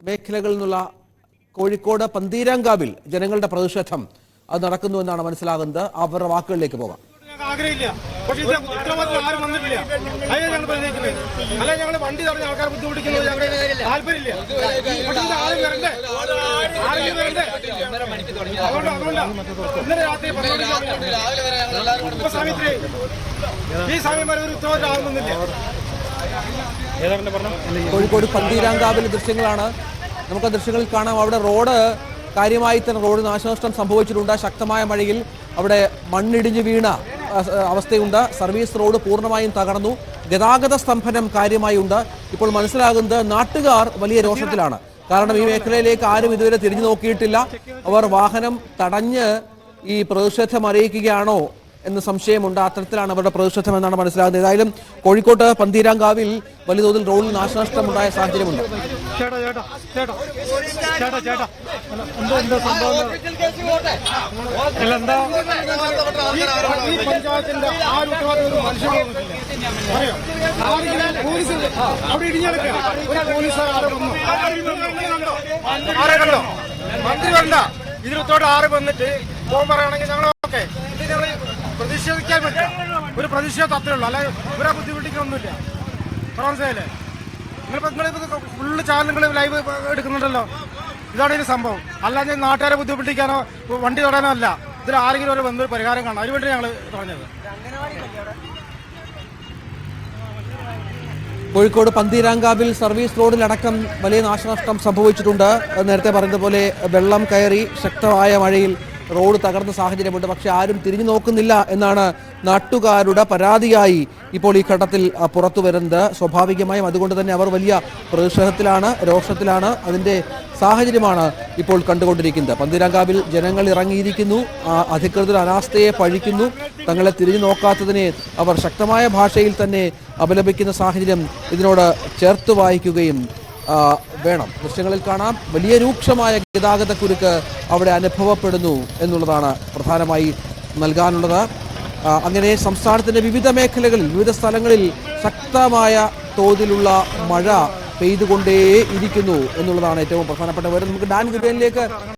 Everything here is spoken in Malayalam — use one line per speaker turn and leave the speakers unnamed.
മേഖലകളിൽ നിന്നുള്ള കോഴിക്കോട് പന്തീരാങ്കാവിൽ ജനങ്ങളുടെ പ്രതിഷേധം അത് നടക്കുന്നു എന്നാണ് മനസ്സിലാകുന്നത്. അവരുടെ വാക്കുകളിലേക്ക് പോകാം.
ആഗ്രഹമില്ല. പക്ഷേ ആരും വന്നിട്ടില്ല. അതിനെ ഞങ്ങൾ പ്രതികരിക്കുന്നത് അല്ലെ ഞങ്ങൾ വണ്ടി തടഞ്ഞ ആൾക്കാർ ബുദ്ധിമുട്ടിക്കുന്നത് ഞങ്ങൾക്ക് താല്പര്യമില്ല. പക്ഷേ ഇത് ആരും വരണ്ടേ? ആരെങ്കിലും വരണ്ടേ? അതുകൊണ്ട് അതുകൊണ്ട് ഇന്നലെ രാത്രി പന്ത്രണ്ട് ഇപ്പൊ സമയത്ത് ഈ സമയം വരെ ഒരു ഉത്തരവാദിത്തം ആരും വന്നില്ല
കോഴിക്കോട് പന്തീരാങ്കാവിൽ ദൃശ്യങ്ങളാണ്. നമുക്ക് ദൃശ്യങ്ങളിൽ കാണാം. അവിടെ റോഡ് കാര്യമായി തന്നെ റോഡ് നാശനഷ്ടം സംഭവിച്ചിട്ടുണ്ട്. ശക്തമായ മഴയിൽ അവിടെ മണ്ണിടിഞ്ഞ് വീണ അവസ്ഥയുണ്ട്. സർവീസ് റോഡ് പൂർണമായും തകർന്നു. ഗതാഗത സ്തംഭനം കാര്യമായി ഉണ്ട്. ഇപ്പോൾ മനസ്സിലാകുന്നത് നാട്ടുകാർ വലിയ രോഷത്തിലാണ്. കാരണം ഈ മേഖലയിലേക്ക് ആരും ഇതുവരെ തിരിഞ്ഞു നോക്കിയിട്ടില്ല. അവർ വാഹനം തടഞ്ഞ് ഈ പ്രതിഷേധം അറിയിക്കുകയാണോ? എന്ന് സംശയമുണ്ട്. അത്തരത്തിലാണ് അവരുടെ പ്രതിഷേധം എന്നാണ് മനസ്സിലാകുന്നത്. ഏതായാലും കോഴിക്കോട്ട് പന്തീരാങ്കാവിൽ വലിയ തോതിൽ റോഡിൽ നാശനഷ്ടമുണ്ടായ സാഹചര്യമുണ്ട്.
മന്ത്രി വരണ്ട. ഇതിന് ആറ് വന്നിട്ട് പോകാൻ പറയുകയാണെങ്കിൽ ഞങ്ങൾ ഓക്കെ ഇത് ഞങ്ങൾ പ്രതിഷേധിക്കാൻ പറ്റില്ല ഒരു പ്രതിഷേധം അത്രേ ഉള്ളൂ. അല്ലെ ഇവരെ ബുദ്ധിമുട്ടിക്കൊന്നുമില്ല മനസ്സിലായില്ലേ നിങ്ങളിപ്പോ നിങ്ങളിപ്പോ ഫുള്ള് ചാനലുകൾ ലൈവ് എടുക്കുന്നുണ്ടല്ലോ. ഇതാണ് ഇതിന് സംഭവം. അല്ലാതെ നാട്ടുകാരെ ബുദ്ധിമുട്ടിക്കാനോ വണ്ടി തൊടാനോ അല്ല. ഇതിൽ ആരെങ്കിലും ഒരു ബന്ധു പരിഹാരം കാണാം. അതിനുവേണ്ടി ഞങ്ങൾ പറഞ്ഞത്.
കോഴിക്കോട് പന്തീരാങ്കാവിൽ സർവീസ് റോഡിലടക്കം വലിയ നാശനഷ്ടം സംഭവിച്ചിട്ടുണ്ട്. നേരത്തെ പറഞ്ഞതുപോലെ വെള്ളം കയറി ശക്തമായ മഴയിൽ റോഡ് തകർന്ന സാഹചര്യമുണ്ട്. പക്ഷെ ആരും തിരിഞ്ഞു നോക്കുന്നില്ല എന്നാണ് നാട്ടുകാരുടെ പരാതിയായി ഇപ്പോൾ ഈ ഘട്ടത്തിൽ പുറത്തു വരുന്നത്. സ്വാഭാവികമായും അതുകൊണ്ട് തന്നെ അവർ വലിയ പ്രതിഷേധത്തിലാണ് രോഷത്തിലാണ് അതിന്റെ സാഹചര്യമാണ് ഇപ്പോൾ കണ്ടുകൊണ്ടിരിക്കുന്നത്. പന്തിരാങ്കാവിൽ ജനങ്ങൾ ഇറങ്ങിയിരിക്കുന്നു. അധികൃതർ അനാസ്ഥയെ പഴിക്കുന്നു. തങ്ങളെ തിരിഞ്ഞു നോക്കാത്തതിനെ അവർ ശക്തമായ ഭാഷയിൽ തന്നെ അപലപിക്കുന്ന സാഹചര്യം ഇതിനോട് ചേർത്ത് വായിക്കുകയും വേണം. ദൃശ്യങ്ങളിൽ കാണാം. വലിയ രൂക്ഷമായ ഗതാഗത കുരുക്ക് അവിടെ അനുഭവപ്പെടുന്നു എന്നുള്ളതാണ് പ്രധാനമായി നൽകാനുള്ളത്. അങ്ങനെ സംസ്ഥാനത്തിന്റെ വിവിധ മേഖലകളിൽ വിവിധ സ്ഥലങ്ങളിൽ ശക്തമായ തോതിലുള്ള മഴ പെയ്തുകൊണ്ടേ ഇരിക്കുന്നു എന്നുള്ളതാണ് ഏറ്റവും പ്രധാനപ്പെട്ട വിവരം. നമുക്ക് ഡാൻ വിജയനിലേക്ക്